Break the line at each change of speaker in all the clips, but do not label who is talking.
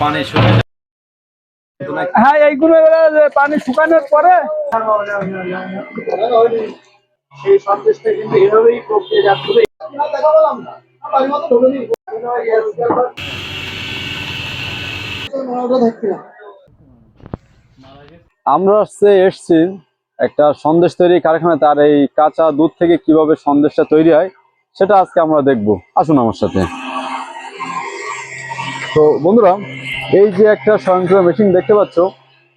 পানি শুকিয়ে
হ্যাঁ এইগুলো পানি শুকানোর পরে
আমরা হচ্ছে এসছি একটা সন্দেশ তৈরি কারখানা তার এই কাঁচা দুধ থেকে কীভাবে সন্দেশটা তৈরি হয় সেটা আজকে আমরা দেখব। আসুন আমার সাথে। তো বন্ধুরা, এই যে একটা স্বয়ংক্রিয় মেশিন দেখতে পাচ্ছ,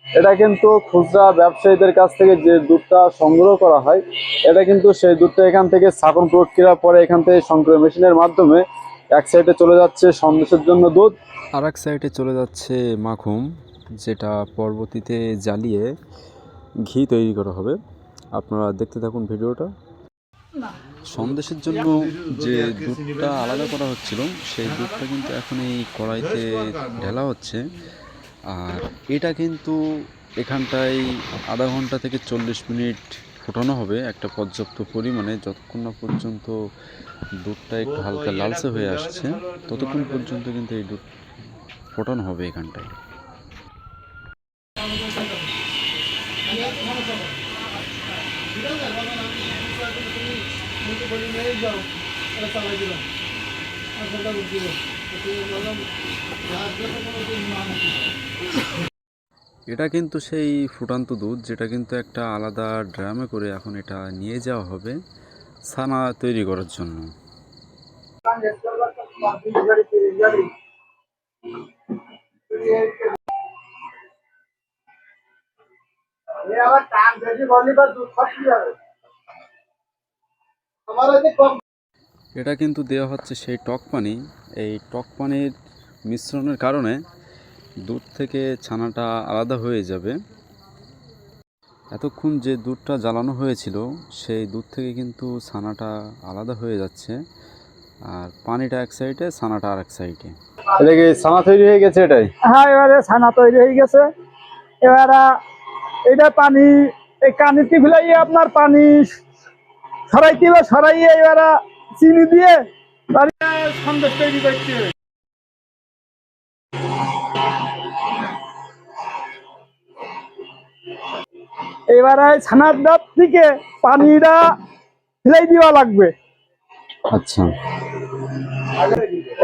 এটা কিন্তু খুচরা ব্যবসায়ীদের কাছ থেকে যে দুধটা সংগ্রহ করা হয়, এটা কিন্তু সেই দুধটা এখান থেকে স্থাপন প্রক্রিয়ার পরে এখান থেকে স্বয়ংক্রিয় মেশিনের মাধ্যমে এক সাইডে চলে যাচ্ছে সন্দেশের জন্য দুধ।
আর এক সাইডে চলে যাচ্ছে মাখুম, যেটা পরবর্তীতে জ্বালিয়ে ঘি তৈরি করা হবে। আপনারা দেখতে থাকুন ভিডিওটা। সন্দেশের জন্য যে দুধটা আলাদা করা হচ্ছিল, সেই দুধটা কিন্তু এখন এই কড়াইতে ঢেলা হচ্ছে। আর এটা কিন্তু এখানটায় আধা ঘণ্টা থেকে চল্লিশ মিনিট ফোটানো হবে একটা পর্যাপ্ত পরিমাণে। যতক্ষণ না পর্যন্ত দুধটা একটু হালকা লালচে হয়ে আসছে, ততক্ষণ পর্যন্ত কিন্তু এই দুধ ফোটানো হবে এখানটায়। এটা কিন্তু সেই ফুটান্ত দুধ যেটা কিন্তু একটা আলাদা ড্রামে করে এখন এটা নিয়ে যাওয়া হবে ছানা তৈরি করার জন্য।
আবার টান বেশি করলে বা দুধ যাবে
এটা কিন্তু দেওয়া হচ্ছে সেই টক পানি। এই টক পানির মিশ্রণের কারণে দুধ থেকে ছানাটা আলাদা হয়ে যাবে। এতক্ষণ যে দুধটা জ্বালানো হয়েছিল সেই দুধ থেকে কিন্তু ছানাটা আলাদা হয়ে যাচ্ছে। আর পানিটা এক সাইডে ছানাটা আর এক সাইডে।
এটা কি ছানা তৈরি হয়ে গেছে এটাই?
হ্যাঁ এবারে ছানা তৈরি হয়ে গেছে। এবারে এটা পানি এই কানিতে ফেলাইয়ে আপনার পানি সরাইতে বা সরাইয়ে এবারে চিনি দিয়ে সন্দেশ তৈরি করতে হবে। এবারে ছানার ডাব থেকে পানিটা ফেলাই দেওয়া লাগবে।
আচ্ছা।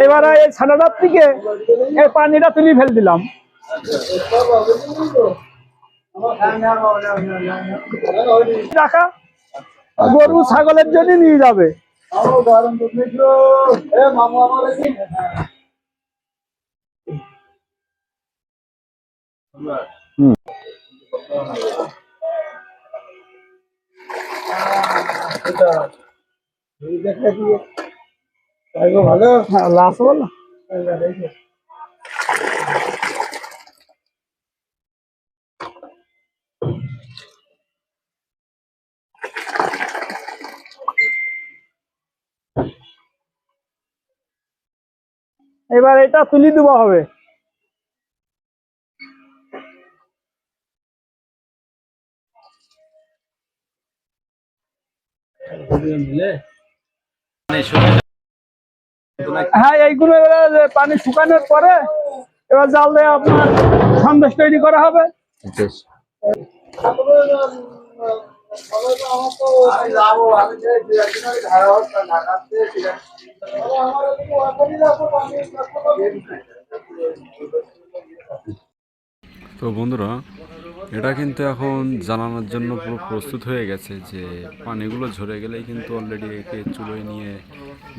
এবারে এই ছানাটার থেকে এই পানিটা তুলে ফেল দিলাম। রাখা। গরু ছাগলের জন্য নিয়ে যাবে।
ভালো
হ্যাঁ লাশ বলো। এবার এটা তুলি দেওয়া হবে। হ্যাঁ এইগুলো এবারে পানি শুকানোর পরে এবার জাল দিয়ে আপনার সন্দেশ তৈরি করা হবে।
তো
বন্ধুরা, এটা কিন্তু এখন জানানোর জন্য পুরো প্রস্তুত হয়ে গেছে যে পানিগুলো ঝরে গেলেই কিন্তু অলরেডি একে চুলোয় নিয়ে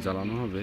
জ্বালানো হবে।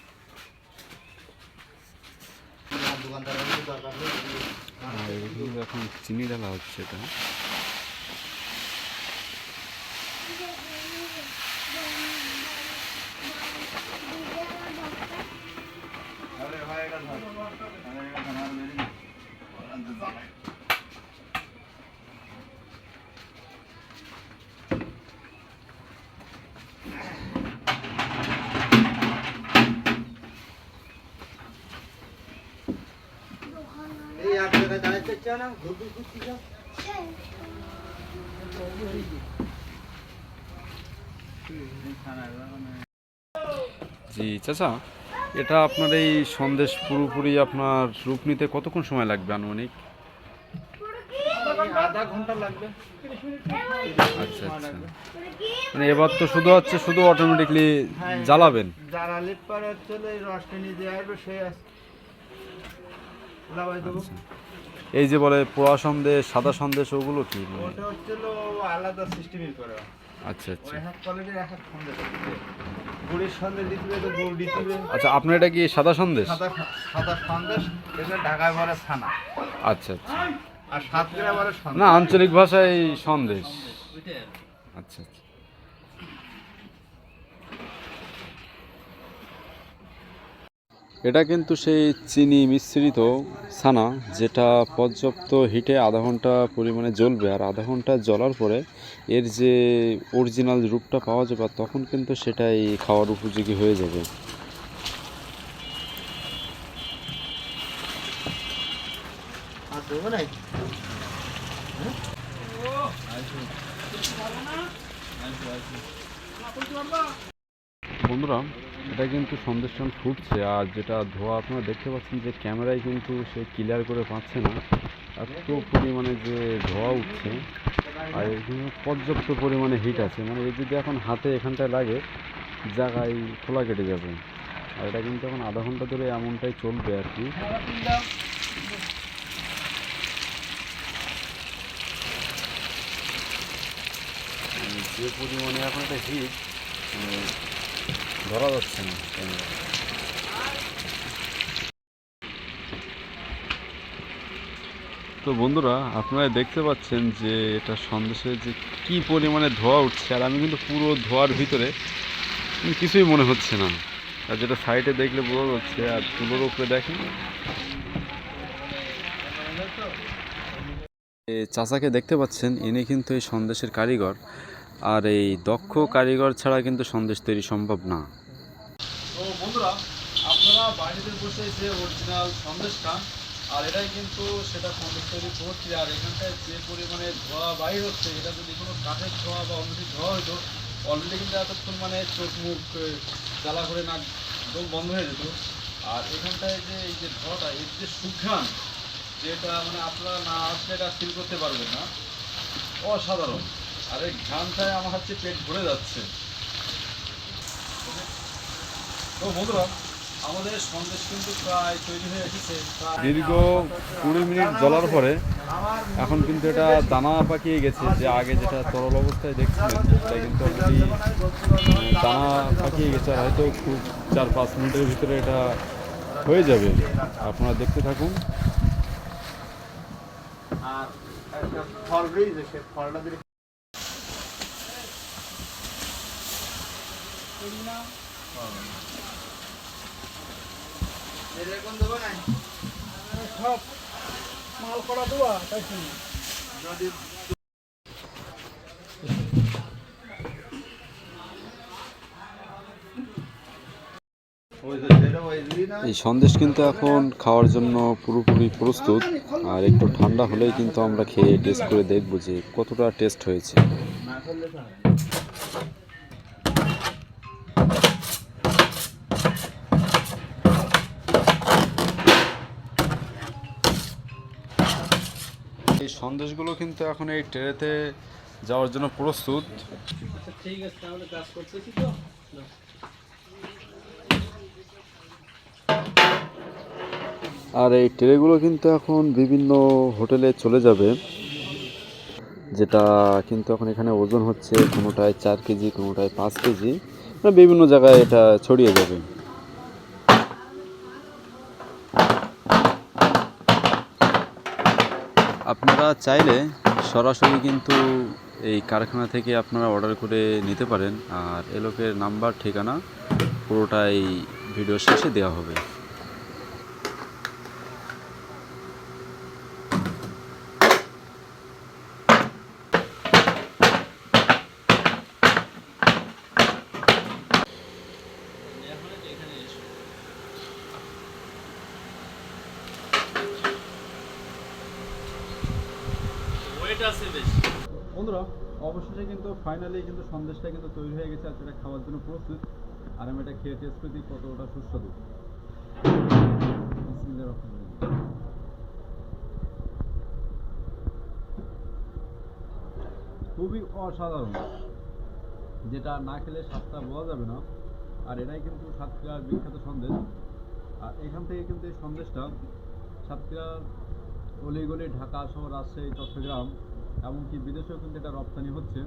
আর এখন চিনি ডালা হচ্ছে এটা। জি চাচা এটা আপনার এই সন্দেশ পুরোপুরি আপনার রূপ নিতে কতক্ষণ সময় লাগবে আনুমানিক?
আধা ঘণ্টা লাগবে।
আচ্ছা আচ্ছা। মানে এবার তো শুধু হচ্ছে শুধু অটোমেটিকলি জ্বালাবেন?
জ্বালালির পরে হচ্ছে রসটা নিয়ে আসবে সে লাগাই দেবো।
এই যে বলে পোড়া সন্দেশ সাদা সন্দেশ ওগুলো কি?
ওটা হচ্ছে আলাদা সিস্টেমের করে।
আচ্ছা আচ্ছা।
এক কোয়ালিটির এক এক সন্দেশ আছে সন্দেশ দিতে তো গুড় দিতে
আচ্ছা আপনার এটা কি সাদা সন্দেশ?
সাদা সাদা সন্দেশ এটা ঢাকায় ভরে ছানা।
আচ্ছা আচ্ছা।
আর সাত গ্রাম ভরে
না আঞ্চলিক ভাষায় সন্দেশ। আচ্ছা আচ্ছা। এটা কিন্তু সেই চিনি মিশ্রিত ছানা যেটা পর্যাপ্ত হিটে আধা ঘণ্টা পরিমাণে জ্বলবে। আর আধা ঘণ্টা জ্বলার পরে এর যে অরিজিনাল রূপটা পাওয়া যাবে তখন কিন্তু সেটাই খাওয়ার উপযোগী হয়ে যাবে। বন্ধুরা এটা কিন্তু সন্দেশটা ফুটছে আর যেটা ধোয়া আপনারা দেখতে পাচ্ছেন যে ক্যামেরায় কিন্তু সে ক্লিয়ার করে পাচ্ছে না। এত পরিমাণে যে ধোয়া উঠছে আর এখানে পর্যাপ্ত পরিমাণে হিট আছে। মানে এই যদি এখন হাতে এখানটায় লাগে, জায়গায় খোলা কেটে যাবে। আর এটা কিন্তু এখন আধা ঘণ্টা ধরে এমনটাই চলবে আর কি। মানে যে পরিমাণে এখন একটা হিট ধরা যাচ্ছে না। তো বন্ধুরা, আপনারা দেখতে পাচ্ছেন যে এটা সন্দেশের যে কি পরিমাণে ধোয়া উঠছে, আর আমি কিন্তু পুরো ধোয়ার ভিতরে কিছুই মনে হচ্ছে না। আর যেটা সাইডে দেখলে বোঝা যাচ্ছে, আর চুলোর উপরে দেখেন। চাচাকে দেখতে পাচ্ছেন, ইনি কিন্তু এই সন্দেশের কারিগর। আর এই দক্ষ কারিগর ছাড়া কিন্তু সন্দেশ তৈরি সম্ভব না। বন্ধুরা, আপনারা বাড়িতে বসে যে অরিজিনাল সন্দেশটা, আর এটাই কিন্তু সেটা সন্দেশ তৈরি করছে, আর এখানটায় যে পরিমাণে ধোয়া বাইর হচ্ছে, এটা যদি কোনো কাঠের ধোয়া বা অন্য ধোয়া হতো অলরেডি কিন্তু এতক্ষণ মানে চোখ মুখ জ্বালা করে না একদম বন্ধ হয়ে যেত। আর এখানটায় যে এই যে ধোয়াটা, এর যে সুঘ্রাণ, যেটা মানে আপনারা না আসলে এটা ফিল করতে পারবেন না, অসাধারণ। আর এই ঘ্রাণটায় আমার হচ্ছে পেট ভরে যাচ্ছে। তো বন্ধুরা আমাদের সন্দেশ কিন্তু প্রায় তৈরি হয়ে এসেছে। দীর্ঘ কুড়ি মিনিট জ্বলার পরে এখন কিন্তু এটা দানা পাকিয়ে গেছে যে আগে যেটা তরল অবস্থায় দেখছিলেন সেটা কিন্তু অলরেডি দানা পাকিয়ে গেছে আর হয়তো খুব চার পাঁচ মিনিটের ভিতরে এটা হয়ে যাবে। আপনারা দেখতে থাকুন।
আর ফল রয়েছে সে ফলটা দিলে
সব মাল করা দেওয়া তাই কি?
যদি ওই যে যেটা ওই দিলি না
এই সন্দেশ কিন্তু এখন খাওয়ার জন্য পুরোপুরি প্রস্তুত। আর একটু ঠান্ডা হলেই কিন্তু আমরা খেয়ে টেস্ট করে দেখব যে কতটা টেস্ট হয়েছে। এই সন্দেশগুলো কিন্তু এখন এই ট্রেতে যাওয়ার জন্য প্রস্তুত।
ঠিক আছে তাহলে কাজ করতেছি তো।
আর এই ট্রেগুলো কিন্তু এখন বিভিন্ন হোটেলে চলে যাবে। যেটা কিন্তু এখন এখানে ওজন হচ্ছে কোনোটায় চার কেজি কোনোটায় পাঁচ কেজি। মানে বিভিন্ন জায়গায় এটা ছড়িয়ে যাবে। আপনারা চাইলে সরাসরি কিন্তু এই কারখানা থেকে আপনারা অর্ডার করে নিতে পারেন। আর এ লোকের নাম্বার ঠিকানা পুরোটাই ভিডিও শেষে দেওয়া হবে। বন্ধুরা, অবশেষে কিন্তু ফাইনালি কিন্তু সন্দেশটা কিন্তু তৈরি হয়ে গেছে আর সেটা খাওয়ার জন্য প্রস্তুত। আর আমি এটা খেয়ে টেস্ট করে দিই কতটা সুস্বাদু। খুবই অসাধারণ। যেটা না খেলে স্বাদটা বোঝা যাবে না। আর এটাই কিন্তু সাতক্ষীরার বিখ্যাত সন্দেশ। আর এখান থেকে কিন্তু এই সন্দেশটা সাতক্ষীরার অলিগলি, ঢাকা সহ রাজশাহী, চট্টগ্রাম এমনকি বিদেশেও কিন্তু এটা রপ্তানি হচ্ছে।